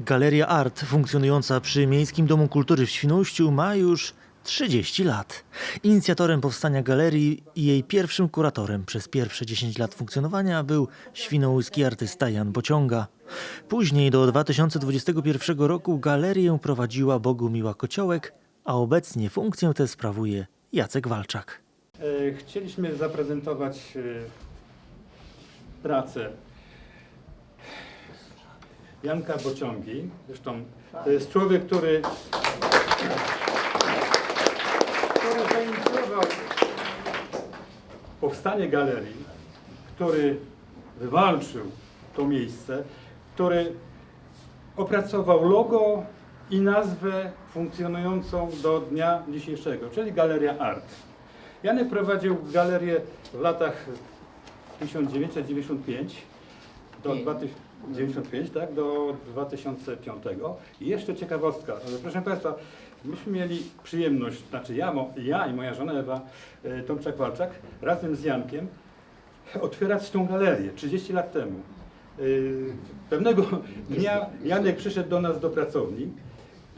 Galeria Art, funkcjonująca przy Miejskim Domu Kultury w Świnoujściu, ma już 30 lat. Inicjatorem powstania galerii i jej pierwszym kuratorem przez pierwsze 10 lat funkcjonowania był świnoujski artysta Jan Bociąga. Później do 2021 roku galerię prowadziła Bogumiła Kociołek, a obecnie funkcję tę sprawuje Jacek Walczak. E, Chcieliśmy zaprezentować e, pracę Janka Bociągi. Zresztą to jest człowiek, który, który zainicjował powstanie galerii, który wywalczył to miejsce, który opracował logo i nazwę funkcjonującą do dnia dzisiejszego, czyli Galeria Art. Janek prowadził galerię w latach 1995 do 2095, tak, do 2005. I jeszcze ciekawostka, proszę Państwa, myśmy mieli przyjemność, znaczy ja, ja i moja żona Ewa e, Tomczak-Walczak razem z Jankiem otwierać tą galerię 30 lat temu. Yy, Pewnego dnia Janek przyszedł do nas do pracowni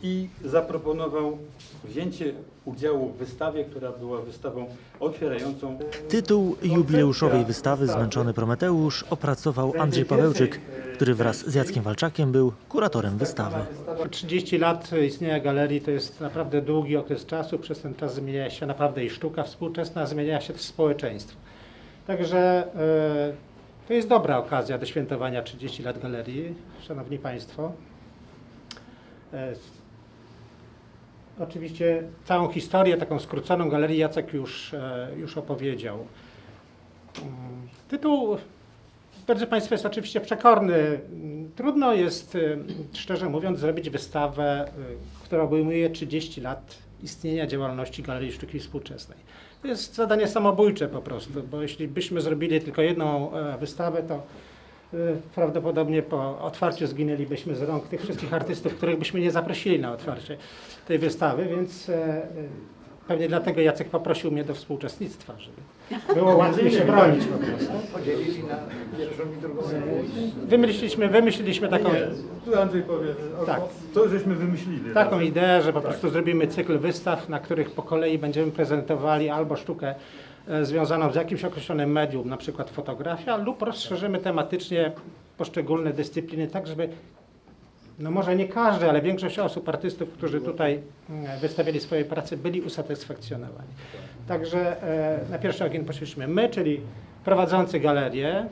i zaproponował wzięcie udziału w wystawie, która była wystawą otwierającą. Tytuł jubileuszowej wystawy Zmęczony Prometeusz opracował Andrzej Pawełczyk, który wraz z Jackiem Walczakiem był kuratorem wystawy. 30 lat istnienia galerii to jest naprawdę długi okres czasu. Przez ten czas zmienia się naprawdę i sztuka współczesna, zmienia się też społeczeństwo. Także e, to jest dobra okazja do świętowania 30 lat galerii, Szanowni Państwo. Oczywiście całą historię, taką skróconą galerii Jacek już, e, już opowiedział. Mm, Tytuł Drodzy Państwo, jest oczywiście przekorny. Mm, Trudno jest, y, szczerze mówiąc, zrobić wystawę, y, która obejmuje 30 lat istnienia działalności Galerii Sztuki Współczesnej. To jest zadanie samobójcze po prostu, bo jeśli byśmy zrobili tylko jedną e, wystawę, to prawdopodobnie po otwarciu zginęlibyśmy z rąk tych wszystkich artystów, których byśmy nie zaprosili na otwarcie tej wystawy, więc e, y, pewnie dlatego Jacek poprosił mnie do współuczestnictwa, żeby było łatwiej się bronić po prostu. Wymyśliliśmy, wymyśliliśmy taką, Nie, tu Andrzej powie, Tak. co żeśmy wymyślili. taką razem. ideę, że po prostu zrobimy cykl wystaw, na których po kolei będziemy prezentowali albo sztukę e, związaną z jakimś określonym medium, na przykład fotografia, lub rozszerzymy tematycznie poszczególne dyscypliny, tak żeby no może nie każdy, ale większość osób, artystów, którzy tutaj mm, wystawiali swoje prace, byli usatysfakcjonowani. Także e, na pierwszy ogień poszliśmy my, czyli prowadzący galerię.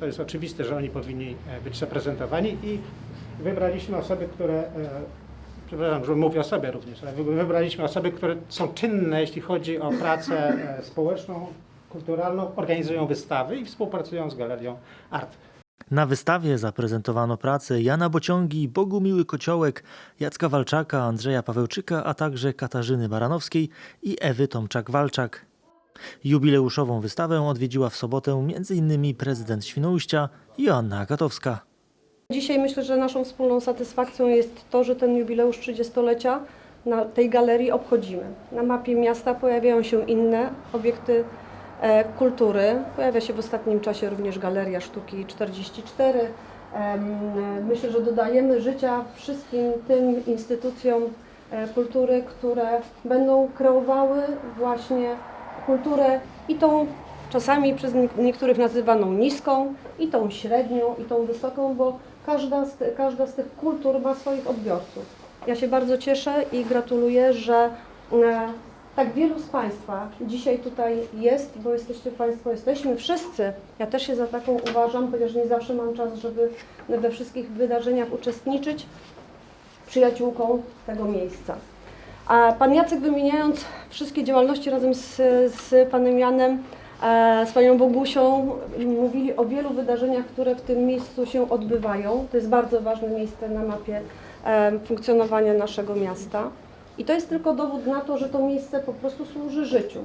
To jest oczywiste, że oni powinni e, być zaprezentowani i wybraliśmy osoby, które, e, przepraszam, że mówię o sobie również, ale wy- wybraliśmy osoby, które są czynne, jeśli chodzi o pracę e, społeczną, kulturalną, organizują wystawy i współpracują z galerią Art. Na wystawie zaprezentowano pracę Jana Bociągi, Bogumiły Kociołek, Jacka Walczaka, Andrzeja Pawełczyka, a także Katarzyny Baranowskiej i Ewy Tomczak-Walczak. Jubileuszową wystawę odwiedziła w sobotę m.in. prezydent Świnoujścia Joanna Akatowska. Dzisiaj myślę, że naszą wspólną satysfakcją jest to, że ten jubileusz 30-lecia na tej galerii obchodzimy. Na mapie miasta pojawiają się inne obiekty e, kultury. Pojawia się w ostatnim czasie również Galeria Sztuki 44. Em, Myślę, że dodajemy życia wszystkim tym instytucjom e, kultury, które będą kreowały właśnie kulturę i tą czasami przez nie- niektórych nazywaną niską, i tą średnią, i tą wysoką, bo każda z, każda z tych kultur ma swoich odbiorców. Ja się bardzo cieszę i gratuluję, że e, tak wielu z Państwa dzisiaj tutaj jest, bo jesteście Państwo, jesteśmy wszyscy. Ja też się za taką uważam, chociaż nie zawsze mam czas, żeby we wszystkich wydarzeniach uczestniczyć, przyjaciółką tego miejsca. A pan Jacek wymieniając wszystkie działalności razem z, z panem Janem, z panią Bogusią, mówili o wielu wydarzeniach, które w tym miejscu się odbywają. To jest bardzo ważne miejsce na mapie funkcjonowania naszego miasta. I to jest tylko dowód na to, że to miejsce po prostu służy życiu.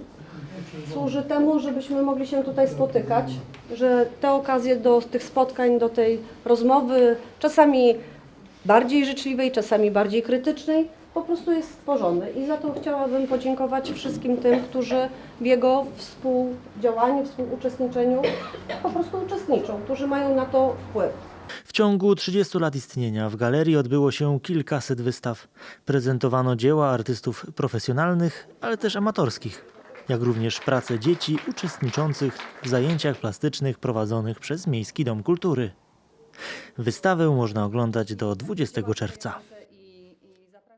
Służy temu, żebyśmy mogli się tutaj spotykać, że te okazje do tych spotkań, do tej rozmowy, czasami bardziej życzliwej, czasami bardziej krytycznej, po prostu jest stworzony. I za to chciałabym podziękować wszystkim tym, którzy w jego współdziałaniu, współuczestniczeniu po prostu uczestniczą, którzy mają na to wpływ. W ciągu 30 lat istnienia w galerii odbyło się kilkaset wystaw. Prezentowano dzieła artystów profesjonalnych, ale też amatorskich, jak również prace dzieci uczestniczących w zajęciach plastycznych prowadzonych przez Miejski Dom Kultury. Wystawę można oglądać do 20 czerwca.